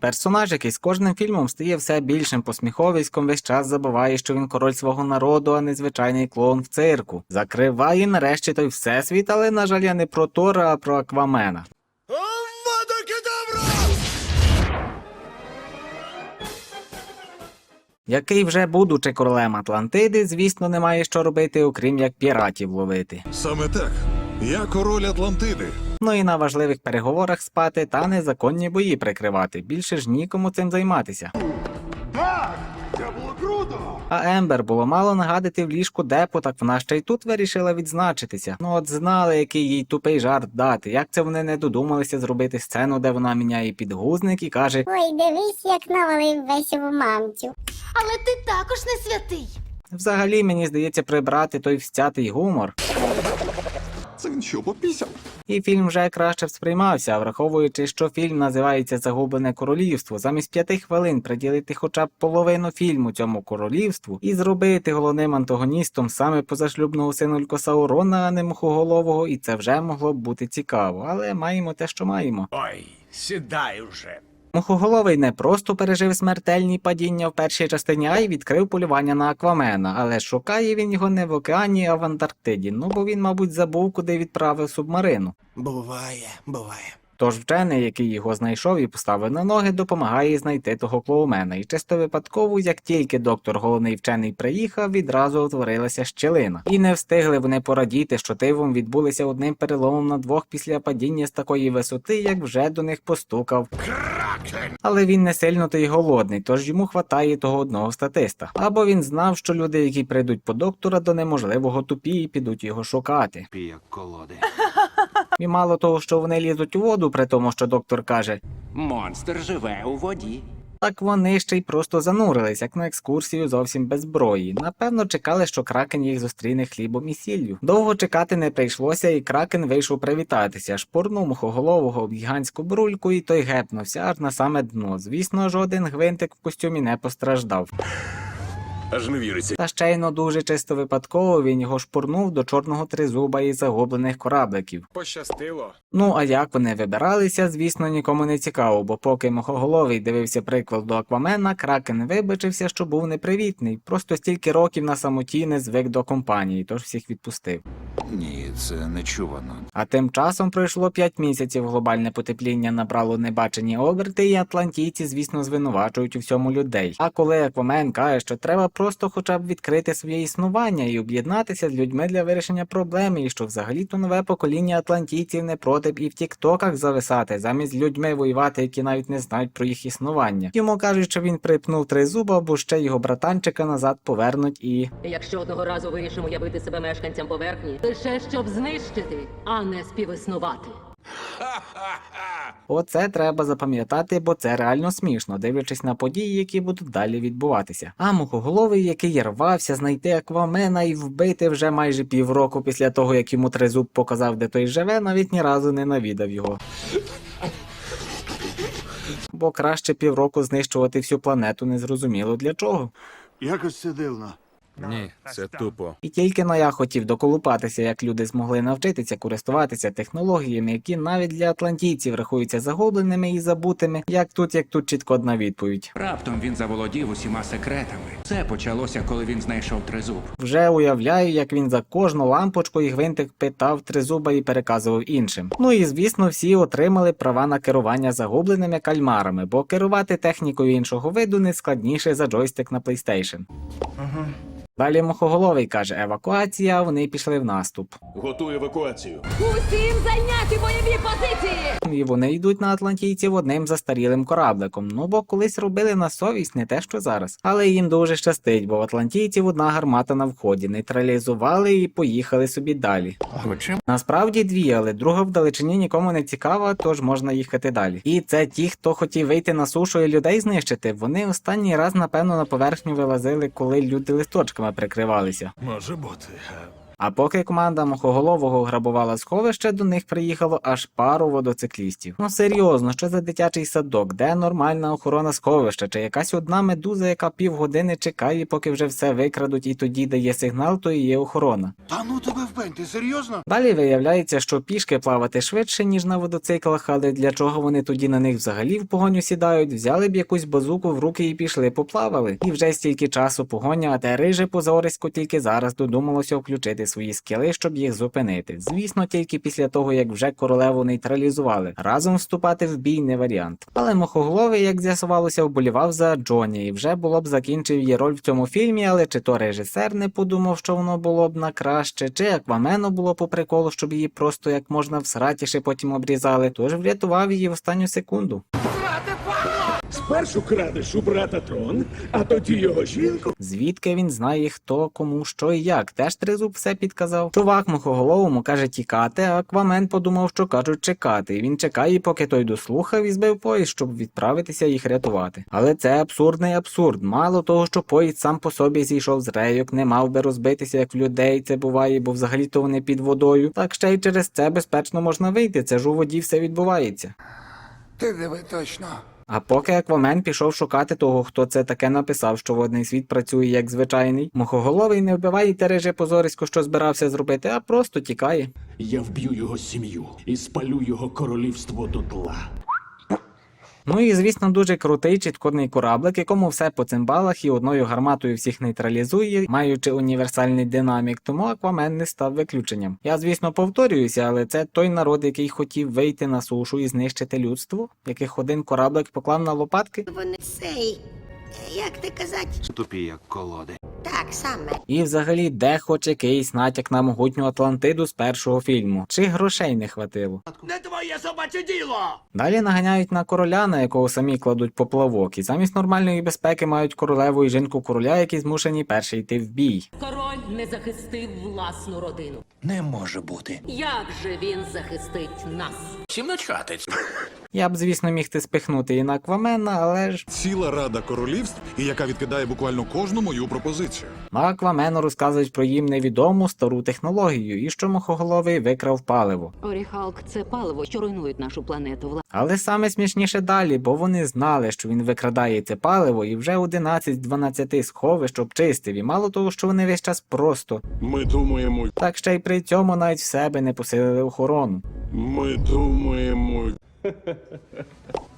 Персонаж, який з кожним фільмом стає все більшим посміховиськом, весь час забуває, що він король свого народу, а не звичайний клоун в цирку. Закриває нарешті той всесвіт, але, на жаль, я не про Тора, а про Аквамена. Який вже будучи королем Атлантиди, звісно, не має що робити, окрім як піратів ловити. Саме так. Я король Атлантиди. Ну і на важливих переговорах спати та незаконні бої прикривати. Більше ж нікому цим займатися. Це було круто! А Ембер було мало нагадати в ліжку депо, так вона ще й тут вирішила відзначитися. Ну от знали, який їй тупий жарт дати. Як це вони не додумалися зробити сцену, де вона міняє підгузник і каже: Ой, дивись, як навалив весь в мамцю. Але ти також не святий. взагалі мені здається прибрати той встятий гумор. Це він що, попісяв? І фільм вже краще сприймався, враховуючи, що фільм називається Загублене королівство. Замість п'яти хвилин приділити хоча б половину фільму цьому королівству і зробити головним антагоністом саме позашлюбного синулько Саурона, а не мухоголового, і це вже могло б бути цікаво, але маємо те, що маємо. Ой, сідай уже. Мухоголовий не просто пережив смертельні падіння в першій частині, а й відкрив полювання на Аквамена, але шукає він його не в океані, а в Антарктиді. Ну бо він, мабуть, забув, куди відправив субмарину. Буває, буває. Тож вчений, який його знайшов і поставив на ноги, допомагає знайти того клоумена. І чисто випадково, як тільки доктор головний вчений приїхав, відразу утворилася щелина. І не встигли вони порадіти, що тивом відбулися одним переломом на двох після падіння з такої висоти, як вже до них постукав. Але він не сильно то й голодний, тож йому хватає того одного статиста. Або він знав, що люди, які прийдуть по доктора, до неможливого тупі і підуть його шукати. Піяк колоди. І мало того, що вони лізуть у воду, при тому, що доктор каже, Монстр живе у воді. Так вони ще й просто занурились, як на екскурсію зовсім без зброї. Напевно, чекали, що кракен їх зустріне хлібом і сіллю. Довго чекати не прийшлося, і кракен вийшов привітатися, шпурнув мухоголового в гігантську брульку, і той гепнувся аж на саме дно. Звісно, жоден гвинтик в костюмі не постраждав. Аж не віриться. Та ще й ну дуже чисто випадково він його шпурнув до чорного тризуба і загублених корабликів. Пощастило. Ну а як вони вибиралися, звісно, нікому не цікаво, бо поки мохоголовий дивився приквел до Аквамена, Кракен вибачився, що був непривітний. Просто стільки років на самоті не звик до компанії, тож всіх відпустив. Ні, це нечувано. А тим часом пройшло 5 місяців. Глобальне потепління набрало небачені оберти, і атлантійці, звісно, звинувачують у всьому людей. А коли Аквамен каже, що треба просто хоча б відкрити своє існування і об'єднатися з людьми для вирішення проблеми, і що взагалі-то нове покоління атлантійців не проти б і в тіктоках зависати, замість людьми воювати, які навіть не знають про їх існування. Йому кажуть, що він припнув три зуба, бо ще його братанчика назад повернуть і. Якщо одного разу вирішимо явити себе мешканцям поверхні, лише щоб знищити, а не співіснувати. Оце треба запам'ятати, бо це реально смішно, дивлячись на події, які будуть далі відбуватися. А мухоголовий, який рвався знайти аквамена і вбити вже майже півроку після того, як йому тризуб показав, де той живе, навіть ні разу не навідав його. Бо краще півроку знищувати всю планету незрозуміло для чого. Якось це дивно. Ні, це тупо. І тільки но я хотів доколупатися, як люди змогли навчитися користуватися технологіями, які навіть для атлантійців рахуються загубленими і забутими, як тут, як тут чітко одна відповідь. Раптом він заволодів усіма секретами. Це почалося, коли він знайшов тризуб. Вже уявляю, як він за кожну лампочку і гвинтик питав тризуба і переказував іншим. Ну і звісно, всі отримали права на керування загубленими кальмарами, бо керувати технікою іншого виду не складніше за джойстик на PlayStation. Далі мухоголовий каже евакуація, вони пішли в наступ. Готуй евакуацію. Усім зайняти бойові позиції! І вони йдуть на атлантійців одним застарілим корабликом. Ну бо колись робили на совість, не те, що зараз. Але їм дуже щастить, бо в атлантійців одна гармата на вході нейтралізували і поїхали собі далі. Хочем? Насправді дві, але друга вдалечині нікому не цікава, тож можна їхати далі. І це ті, хто хотів вийти на сушу і людей знищити. Вони останній раз, напевно, на поверхню вилазили, коли люди листочками прикривалися. Може бути. А поки команда мохоголового грабувала сховище, до них приїхало аж пару водоциклістів. Ну серйозно, що за дитячий садок, де нормальна охорона сховища, чи якась одна медуза, яка півгодини чекає, поки вже все викрадуть, і тоді дає сигнал, то і є охорона. Та ну тебе вбень, ти серйозно? Далі виявляється, що пішки плавати швидше, ніж на водоциклах, але для чого вони тоді на них взагалі в погоню сідають, взяли б якусь базуку в руки і пішли поплавали. І вже стільки часу погоня, а те риже позорисько тільки зараз додумалося включити свої скіли, щоб їх зупинити. Звісно, тільки після того, як вже королеву нейтралізували. Разом вступати в бій не варіант. Але мохоголовий, як з'ясувалося, вболівав за Джоні і вже було б закінчив її роль в цьому фільмі, але чи то режисер не подумав, що воно було б на краще, чи аквамену було по приколу, щоб її просто як можна всратіше потім обрізали, тож врятував її в останню секунду. Спершу крадеш у брата трон, а тоді його жінку. Звідки він знає, хто, кому, що і як. Теж тризуб все підказав. Чувак мухоголовому каже тікати, а Аквамен подумав, що кажуть чекати. Він чекає, поки той дослухав і збив поїзд, щоб відправитися їх рятувати. Але це абсурдний абсурд. Мало того, що поїзд сам по собі зійшов з рейок, не мав би розбитися, як в людей це буває, бо взагалі-то вони під водою. Так ще й через це безпечно можна вийти. Це ж у воді все відбувається. Ти диви точно. А поки Аквамен пішов шукати того, хто це таке написав, що водний світ працює як звичайний, мохоголовий не вбиває тереже позорисько, що збирався зробити, а просто тікає. Я вб'ю його сім'ю і спалю його королівство дотла. Ну і звісно, дуже крутий чіткодний кораблик, якому все по цимбалах і одною гарматою всіх нейтралізує, маючи універсальний динамік, тому Аквамен не став виключенням. Я, звісно, повторююся, але це той народ, який хотів вийти на сушу і знищити людство, яких один кораблик поклав на лопатки. Вони цей, як ти казати, Тупі, як колоди. так саме. І взагалі, де хоч якийсь натяк на могутню Атлантиду з першого фільму, чи грошей не хватило. Не твоє собаче діло! Далі наганяють на короля, на якого самі кладуть поплавок, і замість нормальної безпеки мають королеву і жінку короля, які змушені перші йти в бій. Король не захистив власну родину. Не може бути. Як же він захистить нас? Всім начхати. Я б, звісно, міг ти спихнути і на Аквамена, але ж ціла рада королівств, і яка відкидає буквально кожну мою пропозицію. на Аквамену розказують про їм невідому стару технологію, і що мохоголовий викрав паливо. Оріхалк це паливо, що руйнують нашу планету. Але саме смішніше далі, бо вони знали, що він викрадає це паливо, і вже 11 з 12 сховищ обчистив, і мало того, що вони весь час просто, Ми думаємо, так ще й при цьому навіть в себе не посилили охорону. ми думаємо.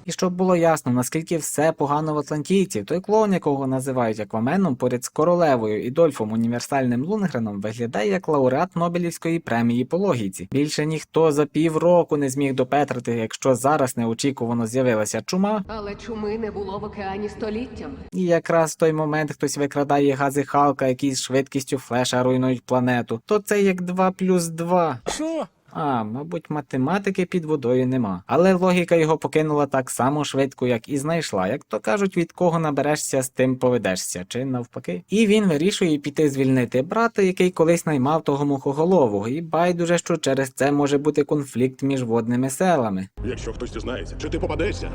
І щоб було ясно, наскільки все погано в атлантійців, той клоун, якого називають Акваменом, поряд з королевою і Дольфом Універсальним Лунгреном, виглядає як лауреат Нобелівської премії по логіці. Більше ніхто за півроку не зміг допетрити, якщо зараз неочікувано з'явилася чума, Але чуми не було в океані століттями. і якраз в той момент хтось викрадає гази Халка, які з швидкістю флеша руйнують планету, то це як 2 плюс 2. Що? А, мабуть, математики під водою нема. Але логіка його покинула так само швидко, як і знайшла. Як то кажуть, від кого наберешся, з тим поведешся, чи навпаки. І він вирішує піти звільнити брата, який колись наймав того мухоголового, і байдуже, що через це може бути конфлікт між водними селами. Якщо хтось дізнається, чи ти попадешся,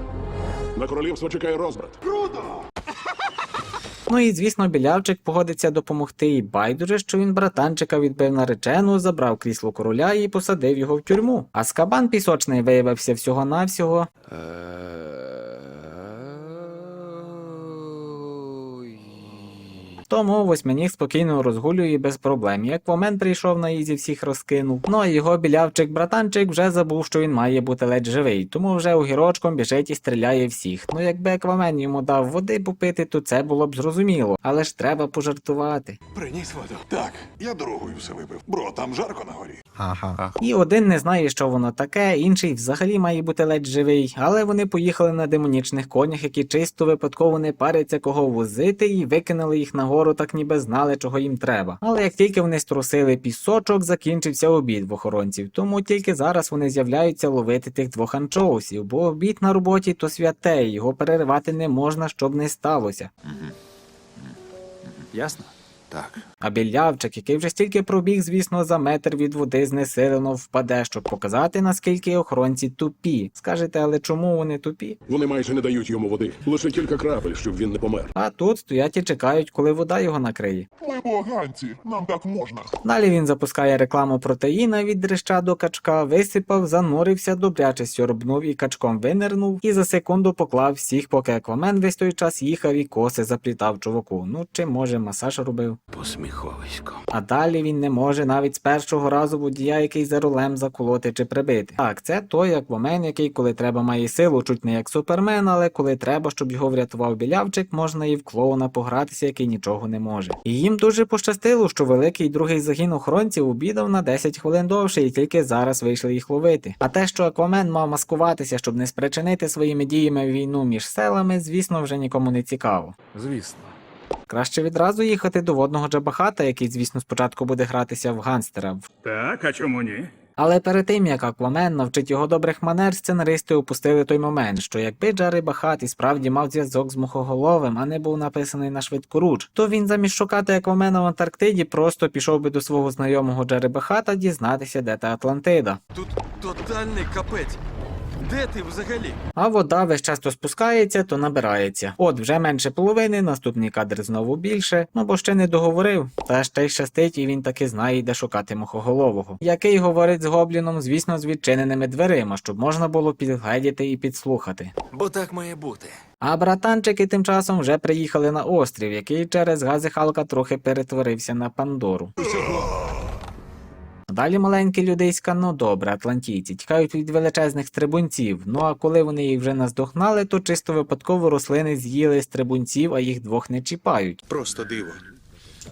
на королівство чекає розбрат. Ну і звісно, білявчик погодиться допомогти, і байдуже, що він братанчика відбив наречену, забрав крісло короля і посадив його в тюрму. А скабан пісочний виявився всього-навсього Тому восьминіг спокійно розгулює без проблем. Як момент прийшов на ізі, всіх розкинув. Ну а його білявчик братанчик вже забув, що він має бути ледь живий, тому вже огірочком біжить і стріляє всіх. Ну якби Аквамен йому дав води попити, то це було б зрозуміло, але ж треба пожартувати. Приніс воду. Так, я дорогою все випив. Бро, там жарко на горі. Ага. І один не знає, що воно таке, інший взагалі має бути ледь живий, але вони поїхали на демонічних конях, які чисто випадково не паряться кого возити, і викинули їх нагору, так ніби знали, чого їм треба. Але як тільки вони струсили пісочок, закінчився обід в охоронців, тому тільки зараз вони з'являються ловити тих двох анчоусів, бо обід на роботі то святе, його переривати не можна, щоб не сталося. Ясно? Так. А білявчик, який вже стільки пробіг, звісно, за метр від води знесилено впаде, щоб показати, наскільки охоронці тупі. Скажете, але чому вони тупі? Вони майже не дають йому води. Лише кілька крапель, щоб він не помер. А тут стоять і чекають, коли вода його накриє. Ми поганці, нам так можна. Далі він запускає рекламу протеїна від дрища до качка, висипав, занурився, добряче сьорбнув і качком винирнув, і за секунду поклав всіх, поки аквамен весь той час їхав і коси заплітав чуваку. Ну чи може масаж робив. Посміховисько. А далі він не може навіть з першого разу водія, який за рулем заколоти чи прибити. Так, це той аквамен, який, коли треба, має силу, чуть не як супермен, але коли треба, щоб його врятував білявчик, можна і в клоуна погратися, який нічого не може. І їм дуже пощастило, що великий другий загін охоронців обідав на 10 хвилин довше і тільки зараз вийшли їх ловити. А те, що аквамен мав маскуватися, щоб не спричинити своїми діями війну між селами, звісно, вже нікому не цікаво. Звісно. Краще відразу їхати до водного джабахата, який, звісно, спочатку буде гратися в ганстера. Так, а чому ні? Але перед тим як Аквамен навчить його добрих манер, сценаристи опустили той момент, що якби Джари Бахат і справді мав зв'язок з мухоголовим, а не був написаний на швидкоруч, то він замість шукати Аквамена в Антарктиді просто пішов би до свого знайомого Джари Бахата дізнатися, де та Атлантида. Тут тотальний капець. Де ти взагалі? А вода весь час то спускається, то набирається. От вже менше половини, наступний кадр знову більше, ну бо ще не договорив. Та ще й щастить, і він таки знає, де шукати мухоголового. Який говорить з гобліном, звісно, з відчиненими дверима, щоб можна було підгледіти і підслухати. Бо так має бути. А братанчики тим часом вже приїхали на острів, який через гази Халка трохи перетворився на Пандору. Далі маленькі людейська, ну добре, атлантійці, тікають від величезних стрибунців. Ну а коли вони їх вже наздогнали, то чисто випадково рослини з'їли стрибунців, а їх двох не чіпають. Просто диво.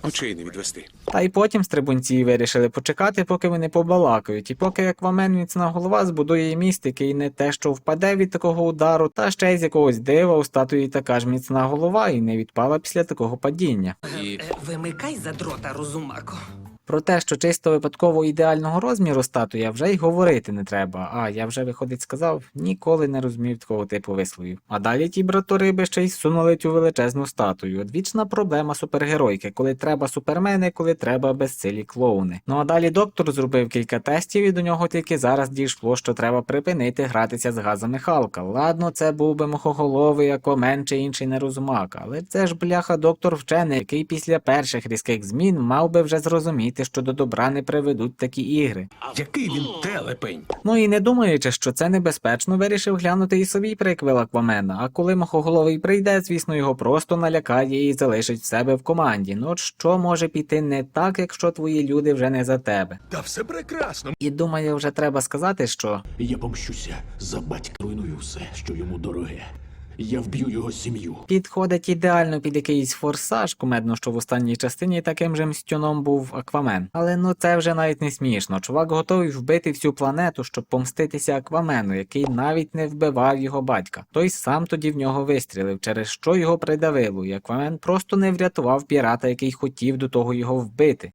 Очей не відвести. Та й потім стрибунці вирішили почекати, поки вони побалакають, і поки аквамен міцна голова збудує міст, який не те, що впаде від такого удару, та ще й з якогось дива у статуї така ж міцна голова і не відпала після такого падіння. І Вимикай за дрота, розумако. Про те, що чисто випадково ідеального розміру статуя вже й говорити не треба. А я вже виходить сказав, ніколи не розумів такого типу висловів. А далі ті браториби ще й сунули цю величезну статую. Одвічна проблема супергеройки, коли треба супермени, коли треба безсилі клоуни. Ну а далі доктор зробив кілька тестів, і до нього тільки зараз дійшло, що треба припинити гратися з газами Халка. Ладно, це був би мохоголовий, акомен чи інший нерозумак, але це ж бляха доктор вчений, який після перших різких змін мав би вже зрозуміти, що до добра не приведуть такі ігри. Який він телепень? Ну і не думаючи, що це небезпечно, вирішив глянути і собі приквел Аквамена. А коли мохоголовий прийде, звісно, його просто налякає і залишить в себе в команді. Ну от що може піти не так, якщо твої люди вже не за тебе? Та все прекрасно. І думаю, вже треба сказати, що Я помщуся за батька, руйную все, що йому дороге. Я вб'ю його сім'ю. підходить ідеально під якийсь форсаж, кумедно, що в останній частині таким же мстюном був Аквамен. Але ну це вже навіть не смішно. Чувак готовий вбити всю планету, щоб помститися Аквамену, який навіть не вбивав його батька. Той сам тоді в нього вистрілив, через що його придавило, і Аквамен просто не врятував пірата, який хотів до того його вбити.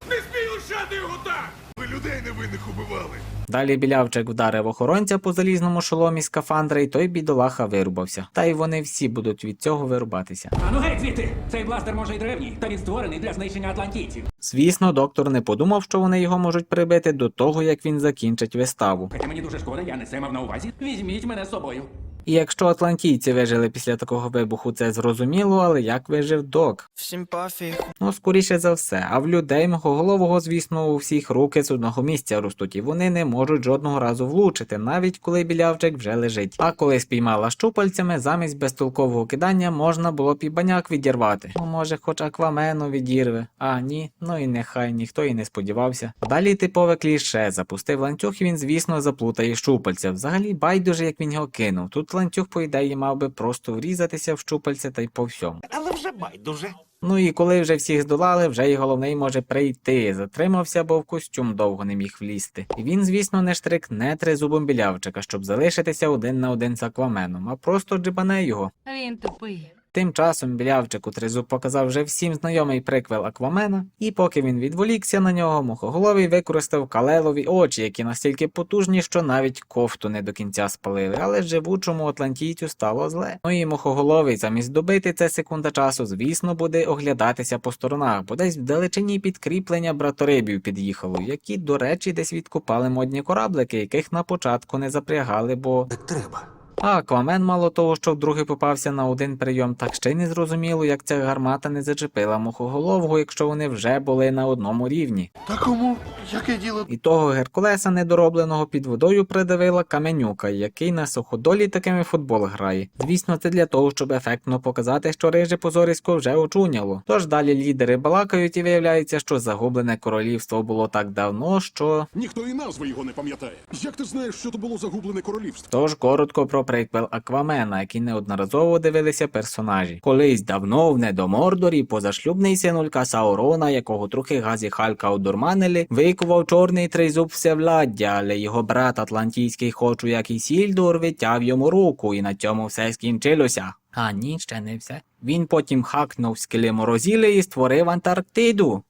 Далі білявчик вдарив охоронця по залізному шоломі скафандра, і той бідолаха вирубався. Та й вони всі будуть від цього вирубатися. А ну геть звідти! Цей бластер може й древній, та він створений для знищення атлантійців. Звісно, доктор не подумав, що вони його можуть прибити до того, як він закінчить виставу. Хоча мені дуже шкода, я не це мав на увазі. Візьміть мене з собою. І якщо атлантійці вижили після такого вибуху, це зрозуміло, але як вижив док? Всім пофіг. Ну, скоріше за все, а в людей мохоголового, звісно, у всіх руки з одного місця ростуть, і вони не можуть жодного разу влучити, навіть коли білявчик вже лежить. А коли спіймала щупальцями, замість безтолкового кидання можна було б і баняк відірвати. Ну, може, хоч аквамену відірве. А ні, ну і нехай ніхто і не сподівався. Далі типове кліше. Запустив ланцюг, і він, звісно, заплутає щупальця. Взагалі байдуже, як він його кинув. Тут ланцюг, по ідеї, мав би просто врізатися в щупальця та й по всьому. Але вже байдуже. Ну і коли вже всіх здолали, вже й головний може прийти. Затримався, бо в костюм довго не міг влізти. І він, звісно, не штрик не тризубом білявчика, щоб залишитися один на один з акваменом, а просто джибане його. Він тупий. Тим часом білявчик у тризуб показав вже всім знайомий приквел Аквамена, і поки він відволікся на нього, мухоголовий використав калелові очі, які настільки потужні, що навіть кофту не до кінця спалили, але живучому атлантійцю стало зле. Ну і мухоголовий замість добити це секунда часу, звісно, буде оглядатися по сторонах, бо десь вдалечині підкріплення браторибів під'їхало, які, до речі, десь відкупали модні кораблики, яких на початку не запрягали, бо Так треба. А Аквамен мало того, що вдруге попався на один прийом, так ще й не зрозуміло, як ця гармата не зачепила мухоголового, якщо вони вже були на одному рівні. Та кому? Яке діло? І того Геркулеса недоробленого під водою придавила каменюка, який на суходолі такими футбол грає. Звісно, це для того, щоб ефектно показати, що риже позорисько вже очуняло. Тож далі лідери балакають і виявляється, що загублене королівство було так давно, що. Ніхто і назви його не пам'ятає. Як ти знаєш, що то було загублене королівство? Тож коротко про приквел Аквамена, який неодноразово дивилися персонажі. Колись давно в недомордорі позашлюбний синулька Саурона, якого трохи газі Халька одурманили, викував чорний тризуб всевладдя, але його брат Атлантійський хочу, як і Сільдур, витяв йому руку, і на цьому все скінчилося. А ні, ще не все. Він потім хакнув скелі морозіли і створив Антарктиду.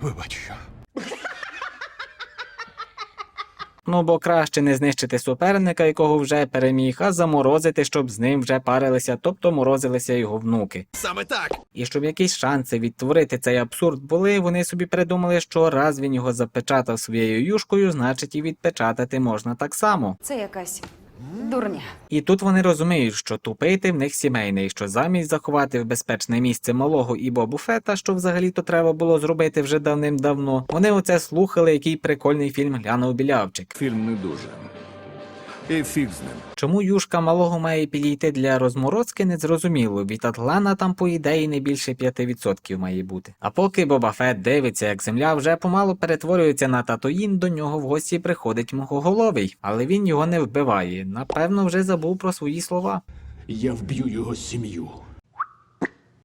Вибач. Ну бо краще не знищити суперника, якого вже переміг, а заморозити, щоб з ним вже парилися, тобто морозилися його внуки. Саме так. І щоб якісь шанси відтворити цей абсурд були, вони собі придумали, що раз він його запечатав своєю юшкою, значить і відпечатати можна так само. Це якась дурня. І тут вони розуміють, що тупити в них сімейний, що замість заховати в безпечне місце малого і Бобу Фета, що взагалі-то треба було зробити вже давним-давно, вони оце слухали, який прикольний фільм глянув білявчик. Фільм не дуже. І фіг з ним. Чому юшка малого має підійти для розморозки, не зрозуміло. Від Атлана там, по ідеї, не більше 5% має бути. А поки Боба Фет дивиться, як земля вже помалу перетворюється на татуїн, до нього в гості приходить мухоголовий, але він його не вбиває. Напевно, вже забув про свої слова. Я вб'ю його сім'ю.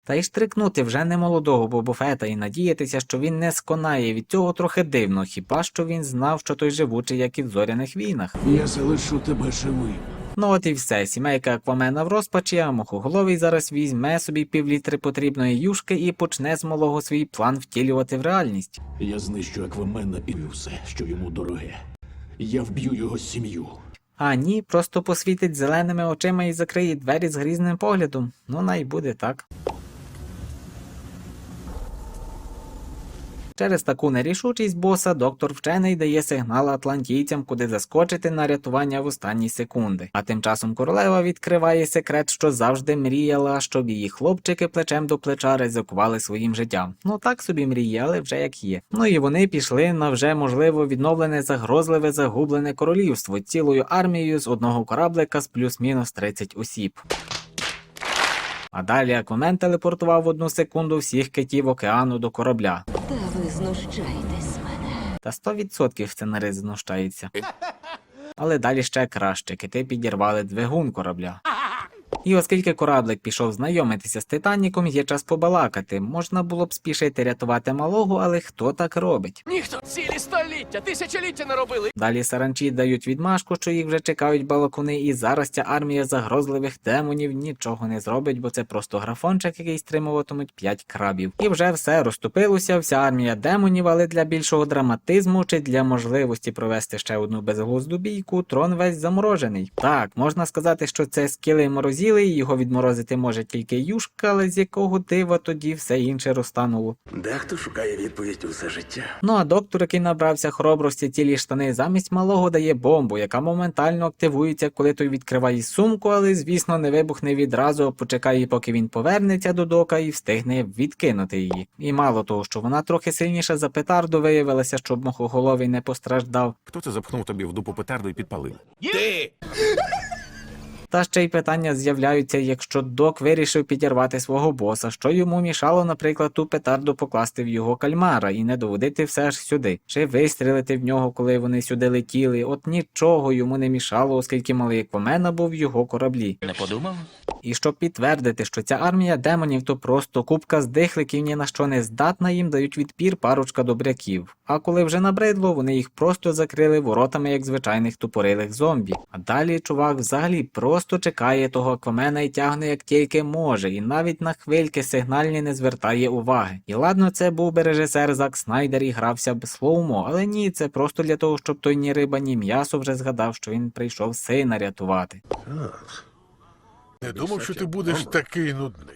Та й штрикнути вже не молодого Бобофета і надіятися, що він не сконає від цього трохи дивно, хіба що він знав, що той живучий, як і в зоряних війнах. Я залишу тебе живим. Ну от і все, сімейка Аквамена в розпачі, а мухоголовий зараз візьме собі півлітри потрібної юшки і почне з малого свій план втілювати в реальність. Я знищу Аквамена і все, що йому дороге. Я вб'ю його сім'ю. А ні, просто посвітить зеленими очима і закриє двері з грізним поглядом. Ну най буде так. Через таку нерішучість боса доктор вчений дає сигнал атлантійцям, куди заскочити на рятування в останні секунди. А тим часом королева відкриває секрет, що завжди мріяла, щоб її хлопчики плечем до плеча ризикували своїм життям. Ну так собі мріяли вже як є. Ну і вони пішли на вже можливо відновлене загрозливе загублене королівство цілою армією з одного кораблика з плюс-мінус 30 осіб. А далі Аквамен телепортував в одну секунду всіх китів океану до корабля. Знущаєтесь мене. Та 100% сценарист знущається. Але далі ще краще, кити підірвали двигун корабля. І оскільки кораблик пішов знайомитися з Титаніком, є час побалакати. Можна було б спішити рятувати малого, але хто так робить? Ніхто цілі століття, тисячоліття не робили. Далі саранчі дають відмашку, що їх вже чекають балакуни, і зараз ця армія загрозливих демонів нічого не зробить, бо це просто графончик, який стримуватимуть 5 крабів. І вже все розступилося, вся армія демонів, але для більшого драматизму чи для можливості провести ще одну безглузду бійку, трон весь заморожений. Так, можна сказати, що це скіли морозіли, і його відморозити може тільки юшка, але з якого дива тоді все інше розтануло. Дехто шукає відповідь усе життя. Ну а доктор, який набрався хоробрості цілі штани, замість малого дає бомбу, яка моментально активується, коли той відкриває сумку, але звісно не вибухне відразу, а почекає, поки він повернеться до дока і встигне відкинути її. І мало того, що вона трохи сильніша за петарду, виявилося, щоб мохоголовий не постраждав. Хто це запхнув тобі в дупу петарду і підпалив? Ти! Та ще й питання з'являються, якщо док вирішив підірвати свого боса, що йому мішало, наприклад, ту петарду покласти в його кальмара і не доводити все ж сюди, чи вистрілити в нього, коли вони сюди летіли. От нічого йому не мішало, оскільки малий Аквамена був в його кораблі. Не подумав? І щоб підтвердити, що ця армія демонів то просто купка здихликів ні на що не здатна, їм дають відпір парочка добряків. А коли вже набридло, вони їх просто закрили воротами як звичайних тупорилих зомбі. А далі чувак взагалі просто чекає того аквамена і тягне як тільки може, і навіть на хвильки сигнальні не звертає уваги. І ладно, це був би режисер Зак Снайдер і грався б слоумо, але ні, це просто для того, щоб той ні риба, ні м'ясо вже згадав, що він прийшов сина рятувати. Не думав, що ти будеш такий нудний.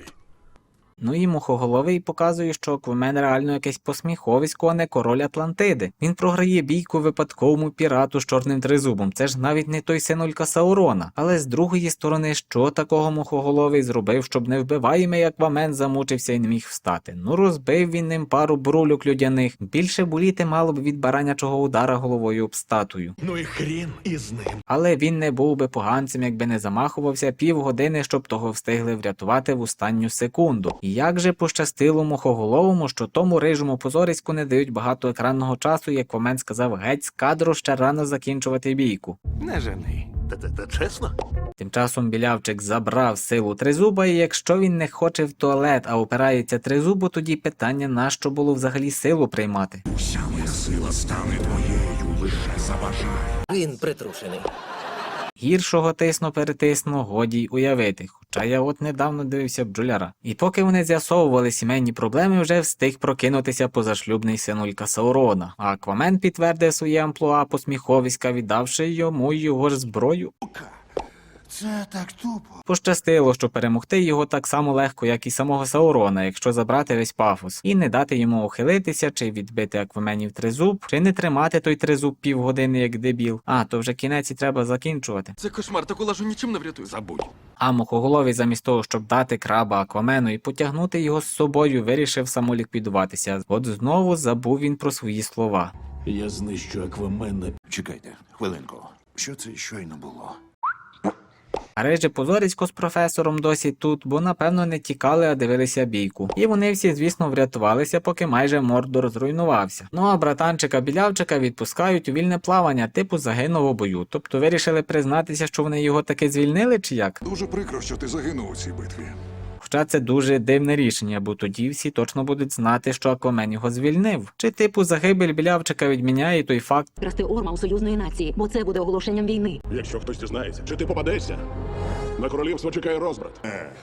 Ну і мухоголовий показує, що Аквамен реально якесь посміховисько, а не король Атлантиди. Він програє бійку випадковому пірату з чорним тризубом. Це ж навіть не той синулька Саурона. Але з другої сторони, що такого мухоголовий зробив, щоб невбиваємий Аквамен замучився і не міг встати. Ну розбив він ним пару брулюк людяних. Більше боліти мало б від баранячого удара головою об статую. Ну і хрін із ним. Але він не був би поганцем, якби не замахувався півгодини, щоб того встигли врятувати в останню секунду. І як же пощастило мухоголовому, що тому рижому позориську не дають багато екранного часу, як Комен сказав, геть з кадру ще рано закінчувати бійку. Не жени. Та, та, та чесно? Тим часом білявчик забрав силу тризуба, і якщо він не хоче в туалет, а опирається тризубу, тоді питання нащо було взагалі силу приймати. Уся моя сила стане твоєю, лише заважай. Він притрушений. Гіршого тисно перетисно, годі й уявити. Хоча я от недавно дивився бджоляра. І поки вони з'ясовували сімейні проблеми, вже встиг прокинутися позашлюбний синулька Саурона. А Аквамен підтвердив своє амплуа посміховиська, віддавши йому його ж зброю. Це так тупо. Пощастило, що перемогти його так само легко, як і самого Саурона, якщо забрати весь пафос, і не дати йому ухилитися, чи відбити акваменів тризуб, чи не тримати той тризуб півгодини як дебіл. А, то вже кінець і треба закінчувати. Це кошмар, таку лажу нічим не врятує. Забудь. А мухоголовий замість того, щоб дати краба аквамену і потягнути його з собою, вирішив самоліквідуватися. От знову забув він про свої слова. Я знищу аквамена. Чекайте, хвилинку. Що це щойно було? А реже позорісько з професором досі тут, бо напевно не тікали, а дивилися бійку. І вони всі, звісно, врятувалися, поки майже Мордор зруйнувався. Ну а братанчика білявчика відпускають у вільне плавання, типу загинув у бою. Тобто вирішили признатися, що вони його таки звільнили, чи як? Дуже прикро, що ти загинув у цій битві. Хоча це дуже дивне рішення, бо тоді всі точно будуть знати, що Аквамен його звільнив. Чи типу загибель білявчика відміняє той факт, Красти орма у союзної нації, бо це буде оголошенням війни. Якщо хтось дізнається, чи ти попадешся? На королівство чекає розбрат.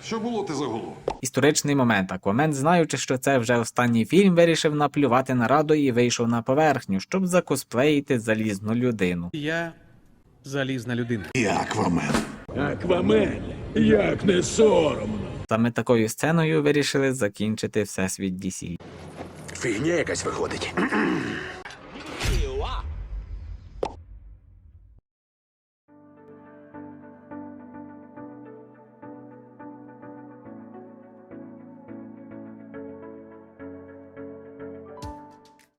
Що було ти за голову? Історичний момент. Аквамен, знаючи, що це вже останній фільм, вирішив наплювати на раду і вийшов на поверхню, щоб закосплеїти залізну людину. Я залізна людина. І аквамен. Аквамен, як не соромно. Саме такою сценою вирішили закінчити всесвіт DC. Фігня якась виходить.